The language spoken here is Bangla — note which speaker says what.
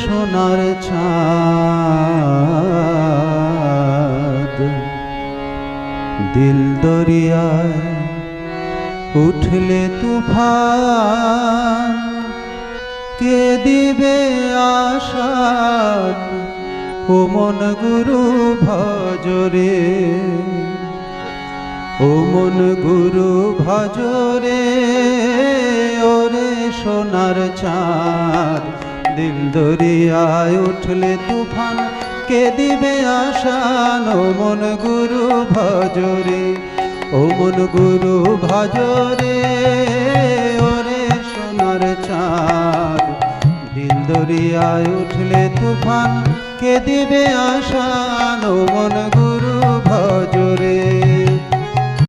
Speaker 1: সোনার ছাদ। দিল দরিয়ায় উঠলে তুফান। কে দিবে আশাদ ও মন গুরু ভজরে। ও মন গুরু ভজরে, ওরে সোনার চাঁদ দিল দরিয়ায় উঠলে তুফান, কে দিবে আসান ও মন গুরু ভজরে, ও মন গুরু ভজরে, ওরে সোনার চাঁদ। দিন দরিয়ায় উঠলে তুফান, কে দিবে আসান ও